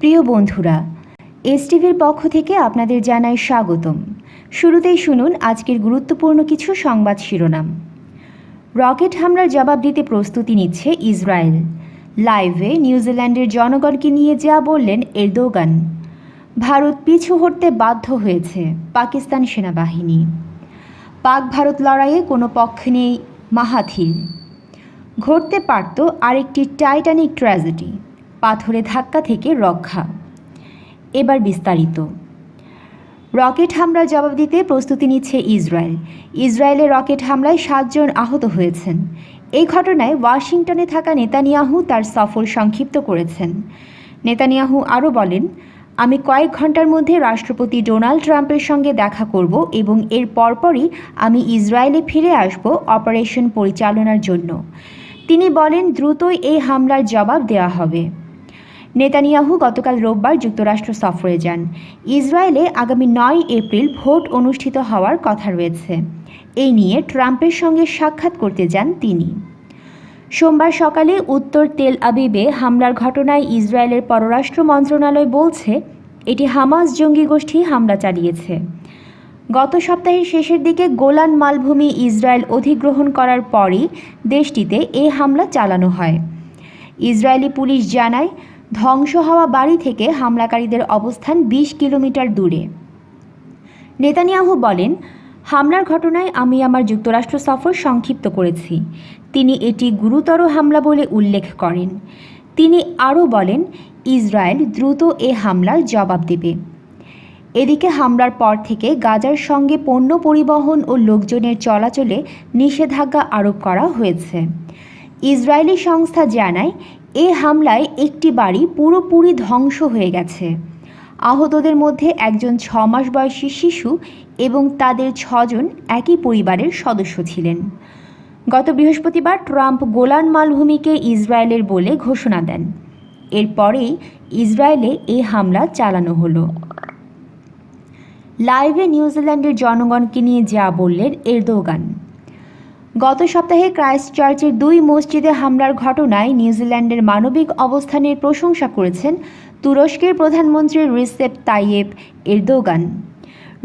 প্রিয় বন্ধুরা, এসটিভির পক্ষ থেকে আপনাদের জানাই স্বাগতম। শুরুতেই শুনুন আজকের গুরুত্বপূর্ণ কিছু সংবাদ শিরোনাম। রকেট হামলার জবাব দিতে প্রস্তুতি নিচ্ছে ইসরায়েল। লাইভে নিউজিল্যান্ডের জনগণকে নিয়ে যা বললেন এরদোগান। ভারত পিছু হটতে বাধ্য হয়েছে পাকিস্তান সেনাবাহিনী। পাক ভারত লড়াইয়ে কোনো পক্ষ নেই মাহাথির। ঘটতে পারত আরেকটি টাইটানিক ট্র্যাজেডি। পাথরে ধাক্কা থেকে রক্ষা। এবার বিস্তারিত। রকেট হামলার জবাব দিতে প্রস্তুতি নিচ্ছে ইসরায়েল। ইসরায়েলে রকেট হামলায় সাতজন আহত হয়েছেন। এই ঘটনায় ওয়াশিংটনে থাকা নেতানিয়াহু তার সফর সংক্ষিপ্ত করেছেন। নেতানিয়াহু আরও বলেন, আমি কয়েক ঘণ্টার মধ্যে রাষ্ট্রপতি ডোনাল্ড ট্রাম্পের সঙ্গে দেখা করব এবং এর পরপরই আমি ইসরায়েলে ফিরে আসব অপারেশন পরিচালনার জন্য। তিনি বলেন, দ্রুতই এই হামলার জবাব দেওয়া হবে। নেতানিয়াহু গতকাল রোববার যুক্তরাষ্ট্র সফরে যান। ইসরায়েলে আগামী নয় এপ্রিল ভোট অনুষ্ঠিত হওয়ার কথা রয়েছে। এই নিয়ে ট্রাম্পের সঙ্গে সাক্ষাৎ করতে যান তিনি। সোমবার সকালে উত্তর তেল আবিবে হামলার ঘটনায় ইসরায়েলের পররাষ্ট্র মন্ত্রণালয় বলছে, এটি হামাস জঙ্গি গোষ্ঠী হামলা চালিয়েছে। গত সপ্তাহের শেষের দিকে গোলান মালভূমি ইসরায়েল অধিগ্রহণ করার পরই দেশটিতে এই হামলা চালানো হয়। ইসরায়েলি পুলিশ জানায় ধ্বংস হওয়া বাড়ি থেকে হামলাকারীদের অবস্থান বিশ কিলোমিটার দূরে। নেতানিয়াহু বলেন, হামলার ঘটনায় আমি আমার যুক্তরাষ্ট্র সফর সংক্ষিপ্ত করেছি। তিনি এটি গুরুতর হামলা বলে উল্লেখ করেন। তিনি আরও বলেন, ইসরায়েল দ্রুত এ হামলার জবাব দেবে। এদিকে হামলার পর থেকে গাজার সঙ্গে পণ্য পরিবহন ও লোকজনের চলাচলে নিষেধাজ্ঞা আরোপ করা হয়েছে। ইসরায়েলি সংস্থা জানায় এ হামলায় একটি বাড়ি পুরোপুরি ধ্বংস হয়ে গেছে। আহতদের মধ্যে একজন ছ মাস বয়সী শিশু এবং তাদের ছজন একই পরিবারের সদস্য ছিলেন। গত বৃহস্পতিবার ট্রাম্প গোলান মালভূমিকে ইসরায়েলের বলে ঘোষণা দেন। এরপরেই ইসরায়েলে এই হামলা চালানো হলো। লাইভে নিউজিল্যান্ডের জনগণকে নিয়ে যা বললেন এরদোগান। গত সপ্তাহে ক্রাইস্ট চার্চের দুই মসজিদে হামলার ঘটনায় নিউজিল্যান্ডের মানবিক অবস্থানের প্রশংসা করেছেন তুরস্কের প্রধানমন্ত্রী রিসেপ তাইয়েব এরদোগান।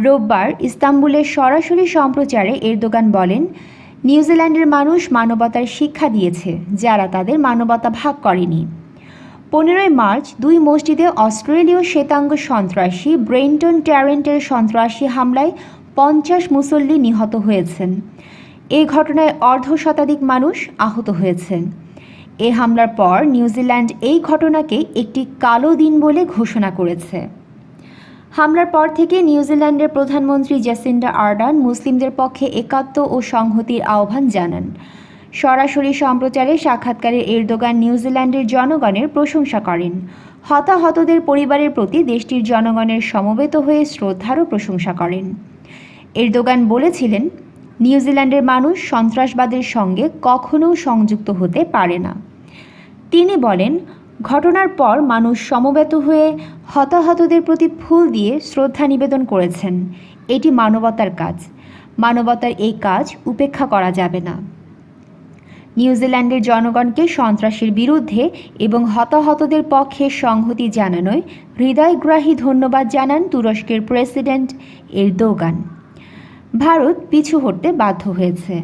রোববার ইস্তাম্বুলের সরাসরি সম্প্রচারে এরদোগান বলেন, নিউজিল্যান্ডের মানুষ মানবতার শিক্ষা দিয়েছে, যারা তাদের মানবতা ভাগ করেনি। পনেরোই মার্চ দুই মসজিদে অস্ট্রেলীয় শ্বেতাঙ্গ সন্ত্রাসী ব্রেন্টন ট্যারেন্টের সন্ত্রাসী হামলায় পঞ্চাশ মুসল্লি নিহত হয়েছেন। এই ঘটনায় অর্ধ শতাধিক মানুষ আহত হয়েছেন এ হামলার পর নিউজিল্যান্ড এই ঘটনাকে একটি কালো দিন বলে ঘোষণা করেছে। হামলার পর থেকে নিউজিল্যান্ডের প্রধানমন্ত্রী জেসিন্ডা আর্ডান মুসলিমদের পক্ষে একাত্ম ও সংহতির আহ্বান জানান। সরাসরি সম্প্রচারে সাক্ষাৎকারে এরদোগান নিউজিল্যান্ডের জনগণের প্রশংসা করেন। হতাহতদের পরিবারের প্রতি দেশটির জনগণের সমবেত হয়ে শ্রদ্ধারও প্রশংসা করেন। এরদোগান বলেছিলেন নিউজিল্যান্ডের মানুষ সন্ত্রাসবাদের সঙ্গে কখনও সংযুক্ত হতে পারে না। তিনি বলেন, ঘটনার পর মানুষ সমবেত হয়ে হতাহতদের প্রতি ফুল দিয়ে শ্রদ্ধা নিবেদন করেছেন। এটি মানবতার কাজ। মানবতার এই কাজ উপেক্ষা করা যাবে না। নিউজিল্যান্ডের জনগণকে সন্ত্রাসের বিরুদ্ধে এবং হতাহতদের পক্ষে সংহতি জানানোয় হৃদয়গ্রাহী ধন্যবাদ জানান তুরস্কের প্রেসিডেন্ট এর এরদোগান। ভারত পিছু হটতে বাধ্য হয়েছে।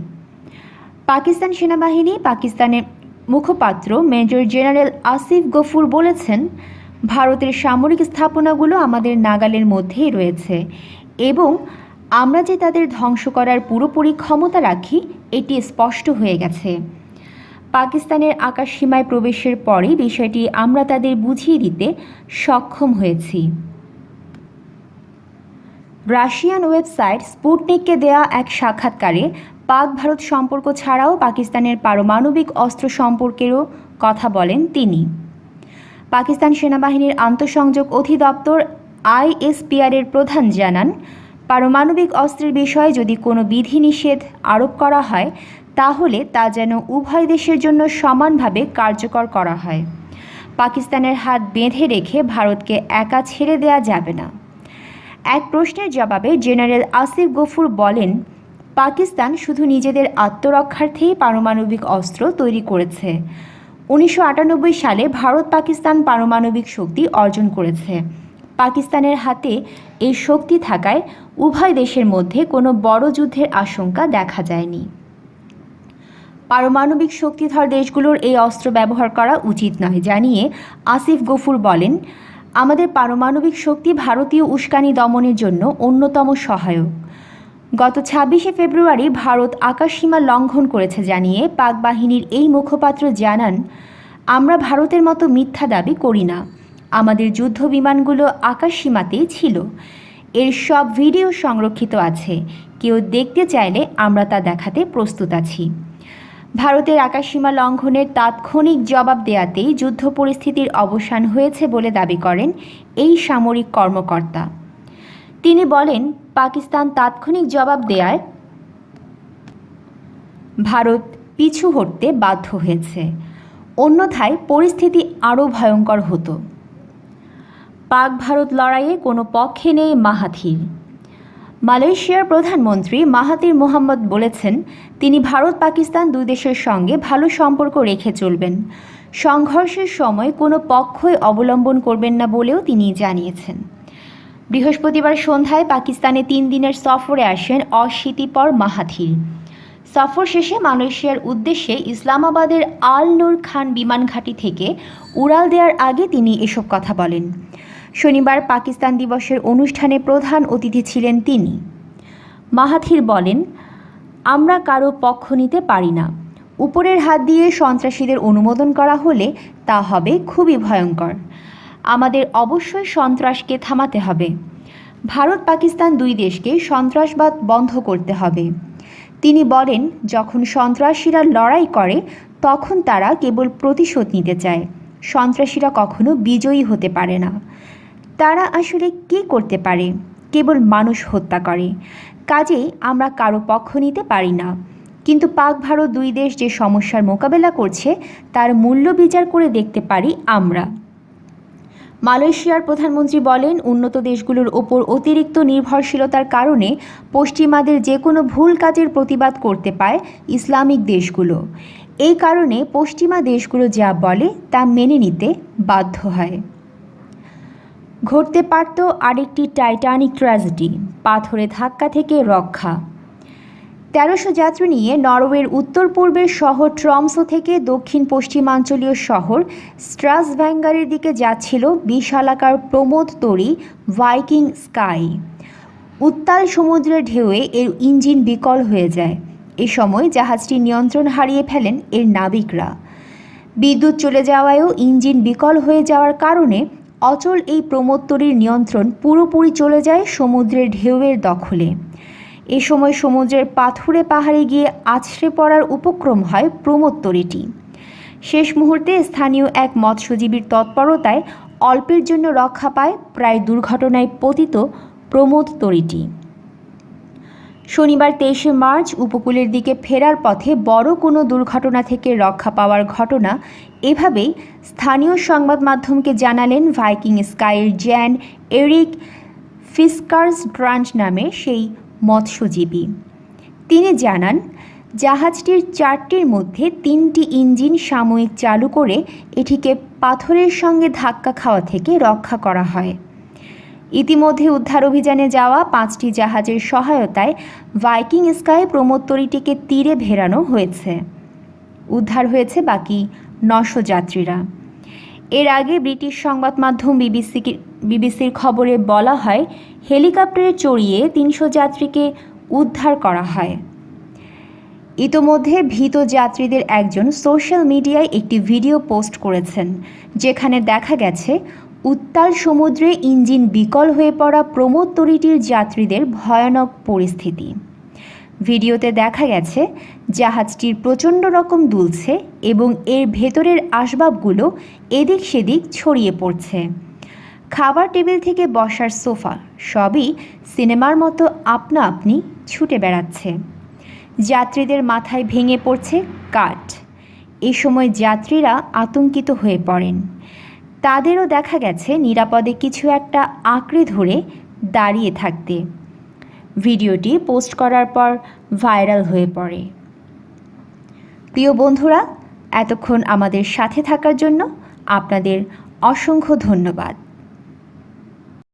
পাকিস্তান সেনাবাহিনী পাকিস্তানের মুখপাত্র মেজর জেনারেল আসিফ গফুর বলেছেন, ভারতের সামরিক স্থাপনাগুলো আমাদের নাগালের মধ্যেই রয়েছে এবং আমরা যে তাদের ধ্বংস করার পুরোপুরি ক্ষমতা রাখি, এটি স্পষ্ট হয়ে গেছে। পাকিস্তানের আকাশ সীমায় প্রবেশের পরই বিষয়টি আমরা তাদের বুঝিয়ে দিতে সক্ষম হয়েছি। রাশিয়ান ওয়েবসাইট স্পুটনিককে দেয়া এক সাক্ষাৎকারে পাক ভারত সম্পর্ক ছাড়াও পাকিস্তানের পারমাণবিক অস্ত্র সম্পর্কেরও কথা বলেন তিনি। পাকিস্তান সেনাবাহিনীর আন্তঃসংযোগ অধিদপ্তর আইএসপিআরের প্রধান জানান, পারমাণবিক অস্ত্রের বিষয়ে যদি কোনো বিধিনিষেধ আরোপ করা হয়, তাহলে তা যেন উভয় দেশের জন্য সমানভাবে কার্যকর করা হয়। পাকিস্তানের হাত বেঁধে রেখে ভারতকে একা ছেড়ে দেয়া যাবে না। এক প্রশ্নের জবাবে জেনারেল আসিফ গফুর বলেন, পাকিস্তান শুধু নিজেদের আত্মরক্ষার্থেই পারমাণবিক অস্ত্র তৈরি করেছে। উনিশশো আটানব্বই সালে ভারত পাকিস্তান পারমাণবিক শক্তি অর্জন করেছে। পাকিস্তানের হাতে এই শক্তি থাকায় উভয় দেশের মধ্যে কোনো বড় যুদ্ধের আশঙ্কা দেখা যায়নি। পারমাণবিক শক্তিধর দেশগুলোর এই অস্ত্র ব্যবহার করা উচিত নয়, জানিয়ে আসিফ গফুর বলেন আমাদের পারমাণবিক শক্তি ভারতীয় উস্কানি দমনের জন্য অন্যতম সহায়ক। গত ছাব্বিশে ফেব্রুয়ারি ভারত আকাশসীমা লঙ্ঘন করেছে জানিয়ে পাক বাহিনীর এই মুখপাত্র জানান, আমরা ভারতের মতো মিথ্যা দাবি করি না। আমাদের যুদ্ধ বিমানগুলো আকাশসীমাতেই ছিল। এর সব ভিডিও সংরক্ষিত আছে। কেউ দেখতে চাইলে আমরা তা দেখাতে প্রস্তুত আছি। ভারতের আকাশসীমা লঙ্ঘনের তাৎক্ষণিক জবাব দেয়াতেই যুদ্ধ পরিস্থিতির অবসান হয়েছে বলে দাবি করেন এই সামরিক কর্মকর্তা। তিনি বলেন, পাকিস্তান তাৎক্ষণিক জবাব দেয়ায় ভারত পিছু হটতে বাধ্য হয়েছে। অন্যথায় পরিস্থিতি আরও ভয়ঙ্কর হতো। পাক ভারত লড়াইয়ে কোনো পক্ষে নেই মাহাথির। মালয়েশিয়ার প্রধানমন্ত্রী মাহাতির মোহাম্মদ বলেছেন, তিনি ভারত পাকিস্তান দুই দেশের সঙ্গে ভালো সম্পর্ক রেখে চলবেন। সংঘর্ষের সময় কোনো পক্ষই অবলম্বন করবেন না বলেও তিনি জানিয়েছেন। বৃহস্পতিবার সন্ধ্যায় পাকিস্তানে তিন দিনের সফরে আসেন অশীতিপর মাহাথির। সফর শেষে মালয়েশিয়ার উদ্দেশ্যে ইসলামাবাদের আল নূর খান বিমান ঘাঁটি থেকে উড়াল দেওয়ার আগে তিনি এসব কথা বলেন। শনিবার পাকিস্তান দিবসের অনুষ্ঠানে প্রধান অতিথি ছিলেন তিনি। মাহাথির বলেন, আমরা কারও পক্ষ নিতে পারি না। উপরের হাত দিয়ে সন্ত্রাসীদের অনুমোদন করা হলে তা হবে খুবই ভয়ঙ্কর। আমাদের অবশ্যই সন্ত্রাসকে থামাতে হবে। ভারত পাকিস্তান দুই দেশকে সন্ত্রাসবাদ বন্ধ করতে হবে। তিনি বলেন, যখন সন্ত্রাসীরা লড়াই করে, তখন তারা কেবল প্রতিশোধ নিতে চায়। সন্ত্রাসীরা কখনো বিজয়ী হতে পারে না। তারা আসলে কী করতে পারে? কেবল মানুষ হত্যা করে। কাজেই আমরা কারও পক্ষ নিতে পারি না। কিন্তু পাক ভারত দুই দেশ যে সমস্যার মোকাবেলা করছে, তার মূল্য বিচার করে দেখতে পারি আমরা। মালয়েশিয়ার প্রধানমন্ত্রী বলেন, উন্নত দেশগুলোর ওপর অতিরিক্ত নির্ভরশীলতার কারণে পশ্চিমাদের যে কোনো ভুল কাজের প্রতিবাদ করতে পায় ইসলামিক দেশগুলো। এই কারণে পশ্চিমা দেশগুলো যা বলে তা মেনে নিতে বাধ্য হয়। ঘটতে পারত আরেকটি টাইটানিক ট্র্যাজেডি পাথরে ধাক্কা থেকে রক্ষা। তেরোশো যাত্রী নিয়ে নরওয়ের উত্তর পূর্বের শহর ট্রমসো থেকে দক্ষিণ পশ্চিমাঞ্চলীয় শহর স্ট্রাসভ্যাঙ্গারের দিকে যাচ্ছিল বিশালাকার প্রমোদ তরি, ভাইকিং স্কাই। উত্তাল সমুদ্রের ঢেউয়ে এর ইঞ্জিন বিকল হয়ে যায়। এ সময় জাহাজটি নিয়ন্ত্রণ হারিয়ে ফেলেন এর নাবিকরা। বিদ্যুৎ চলে যাওয়ায়ও ইঞ্জিন বিকল হয়ে যাওয়ার কারণে অচল এই প্রমোত্তরীর নিয়ন্ত্রণ পুরোপুরি চলে যায় সমুদ্রের ঢেউয়ের দখলে। এ সময় সমুদ্রের পাথুরে পাহাড়ে গিয়ে আছড়ে পড়ার উপক্রম হয় প্রমোত্তরীটি। শেষ মুহূর্তে স্থানীয় এক মৎস্যজীবীর তৎপরতায় অল্পের জন্য রক্ষা পায় প্রায় দুর্ঘটনায় পতিত প্রমোদ তরীটি শনিবার তেইশে মার্চ উপকূলের দিকে ফেরার পথে বড় কোনো দুর্ঘটনা থেকে রক্ষা পাওয়ার ঘটনা এভাবেই স্থানীয় সংবাদ মাধ্যমকে জানালেন ভাইকিং স্কাইয়ের জ্যান এরিক ফিস্কার্স ড্রান্ট নামে সেই মৎস্যজীবী। তিনি জানান, জাহাজটির চারটির মধ্যে তিনটি ইঞ্জিন সাময়িক চালু করে এটিকে পাথরের সঙ্গে ধাক্কা খাওয়া থেকে রক্ষা করা হয়। ইতিমধ্যে উদ্ধার অভিযানে যাওয়া পাঁচটি জাহাজের সহায়তায় ভাইকিং স্কাই প্রমোত্তরীটিকে তীরে ভেরানো হয়েছে। উদ্ধার হয়েছে বাকি নশো যাত্রীরা। এর আগে ব্রিটিশ সংবাদ মাধ্যম বিবিসি বিবিসির খবরে বলা হয়, হেলিকপ্টারে চড়িয়ে তিনশো যাত্রীকে উদ্ধার করা হয়। ইতোমধ্যে ভীত যাত্রীদের একজন সোশ্যাল মিডিয়ায় একটি ভিডিও পোস্ট করেছেন, যেখানে দেখা গেছে উত্তাল সমুদ্রে ইঞ্জিন বিকল হয়ে পড়া প্রমোদ তরিটির যাত্রীদের ভয়ানক পরিস্থিতি। ভিডিওতে দেখা গেছে, জাহাজটির প্রচণ্ড রকম দুলছে এবং এর ভেতরের আসবাবগুলো এদিক সেদিক ছড়িয়ে পড়ছে। খাবার টেবিল থেকে বসার সোফা সবই সিনেমার মতো আপনা আপনি ছুটে বেড়াচ্ছে। যাত্রীদের মাথায় ভেঙে পড়ছে কাঠ। এ সময় যাত্রীরা আতঙ্কিত হয়ে পড়েন। তাদেরও দেখা গেছে নিরাপদে কিছু একটা আঁকড়ে ধরে দাঁড়িয়ে থাকতে। ভিডিওটি পোস্ট করার পর ভাইরাল হয়ে পড়ে। প্রিয় বন্ধুরা, এতক্ষণ আমাদের সাথে থাকার জন্য আপনাদের অসংখ্য ধন্যবাদ।